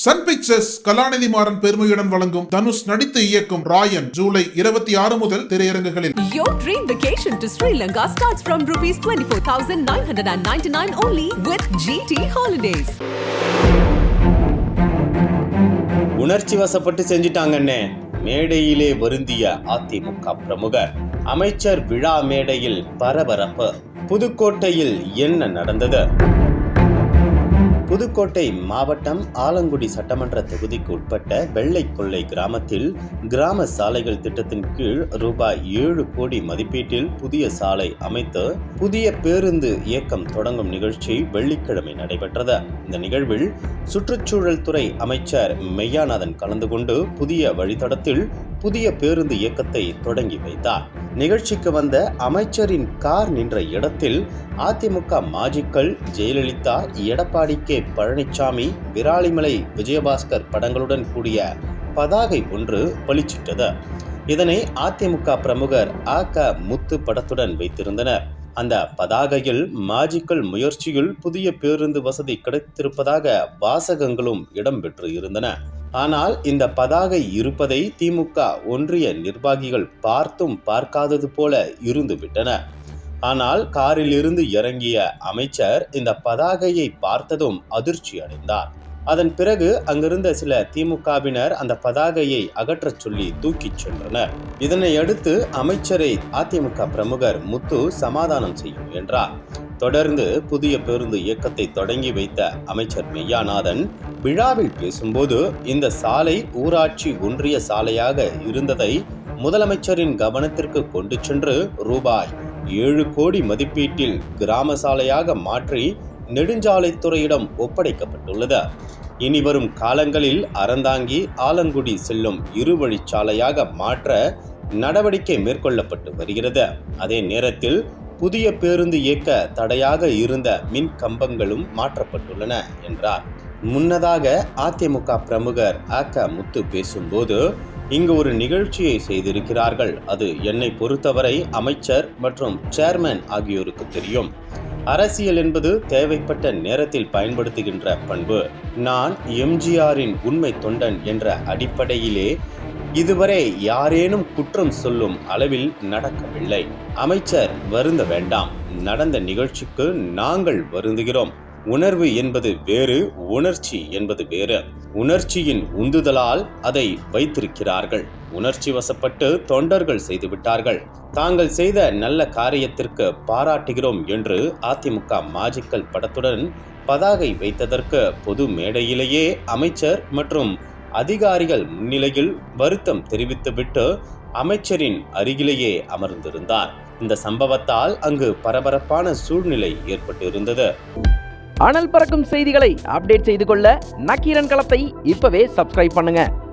Sun pictures கலாநிதி மாறன் பெருமையுடன் வழங்கும் தனுஷ் நடித்து இயக்கும் ராயன் ஜூலை இருபத்தி ஆறு முதல் திரையரங்குகளில் Your dream vacation to Sri Lanka starts from rupees 24,999 only with GT Holidays. உணர்ச்சி வசப்பட்டு செஞ்சிட்டாங்கன்னே மேடையிலே வருந்திய அதிமுக பிரமுகர் அமைச்சர் விழா மேடையில் பரபரப்பு. புதுக்கோட்டையில் என்ன நடந்தது? புதுக்கோட்டை மாவட்டம் ஆலங்குடி சட்டமன்ற தொகுதிக்கு உட்பட்ட வெள்ளை கொள்ளை கிராமத்தில் கிராம சாலைகள் திட்டத்தின் கீழ் ரூபாய் ஏழு கோடி மதிப்பீட்டில் புதிய சாலை அமைத்து புதிய பேருந்து இயக்கம் தொடங்கும் நிகழ்ச்சி வெள்ளிக்கிழமை நடைபெற்றது. இந்த நிகழ்வில் சுற்றுச்சூழல் துறை அமைச்சர் மெய்யாநாதன் கலந்து கொண்டு புதிய வழித்தடத்தில் புதிய பேருந்து இயக்கத்தை தொடங்கி வைத்தார். நிகழ்ச்சிக்கு வந்த அமைச்சரின் கார் நின்ற இடத்தில் அதிமுக மாஜிக்கள் ஜெயலலிதா எடப்பாடி கே. பழனிசாமி விராலிமலை விஜயபாஸ்கர் படங்களுடன் கூடிய பதாகை ஒன்று பளிச்சிட்டது. இதனை அதிமுக பிரமுகர் ஆ க. முத்து படத்துடன் வைத்திருந்தனர். அந்த பதாகையில் மாஜிக்கல் முயற்சியில் புதிய பேருந்து வசதி கிடைத்திருப்பதாக வாசகங்களும் இடம்பெற்று இருந்தன. ஆனால் இந்த பதாகை இருப்பதை திமுக ஒன்றிய நிர்வாகிகள் பார்த்தும் பார்க்காதது போல இருந்துவிட்டன. ஆனால் காரில் இருந்து இறங்கிய அமைச்சர் இந்த பதாகையை பார்த்ததும் அதிர்ச்சி அடைந்தார். அதன் பிறகு அங்கிருந்த சில திமுகவினர் அந்த பதாகையை அகற்றச் சொல்லி தூக்கிச் சென்றனர். இதனை அடுத்து அமைச்சரை அதிமுக பிரமுகர் முத்து சமாதானம் செய்யும் என்றார் தொடர்ந்து புதிய பேருந்து இயக்கத்தை தொடங்கி வைத்த அமைச்சர் மெய்யாநாதன் விழாவில் பேசும்போது இந்த சாலை ஊராட்சி ஒன்றிய சாலையாக இருந்ததை முதலமைச்சரின் கவனத்திற்கு கொண்டு சென்று ரூபாய் ஏழு கோடி மதிப்பீட்டில் கிராம சாலையாக மாற்றி நெடுஞ்சாலைத்துறையிடம் ஒப்படைக்கப்பட்டுள்ளது. இனி வரும் காலங்களில் அறந்தாங்கி ஆலங்குடி செல்லும் இருவழிச்சாலையாக மாற்ற நடவடிக்கை மேற்கொள்ளப்பட்டு வருகிறது. அதே நேரத்தில் புதிய பேருந்து இயக்க தடையாக இருந்த மின் கம்பங்களும் மாற்றப்பட்டுள்ளன என்றார். முன்னதாக அதிமுக பிரமுகர் அக முத்து பேசும்போது இங்கு ஒரு நிகழ்ச்சியை செய்திருக்கிறார்கள். அது என்னை பொறுத்தவரை அமைச்சர் மற்றும் சேர்மேன் ஆகியோருக்கு தெரியும். அரசியல் என்பது தேவைப்பட்ட நேரத்தில் பயன்படுத்துகின்ற பண்பு. நான் எம்ஜிஆரின் உண்மை தொண்டன் என்ற அடிப்படையிலே இதுவரை யாரேனும் குற்றம் சொல்லும் அளவில் நடக்கவில்லை. அமைச்சர் வருந்த வேண்டாம். நடந்த நிகழ்ச்சிக்கு நாங்கள் வருந்துகிறோம். உணர்வு என்பது வேறு உணர்ச்சி என்பது வேறு. உணர்ச்சியின் உந்துதலால் அதை வைத்திருக்கிறார்கள். உணர்ச்சி வசப்பட்டு தொண்டர்கள் செய்துவிட்டார்கள். தாங்கள் செய்த நல்ல காரியத்திற்கு பாராட்டுகிறோம் என்று அதிமுக மாஜிக்கல் படத்துடன் பதாகை வைத்ததற்கு பொது மேடையிலேயே அமைச்சர் மற்றும் அதிகாரிகள் முன்னிலையில் வருத்தம் தெரிவித்துவிட்டு அமைச்சரின் அருகிலேயே அமர்ந்திருந்தார். இந்த சம்பவத்தால் அங்கு பரபரப்பான சூழ்நிலை ஏற்பட்டிருந்தது. அனல் பறக்கும் செய்திகளை அப்டேட் செய்து கொள்ள நக்கீரன் களத்தை இப்பவே சப்ஸ்கிரைப் பண்ணுங்க.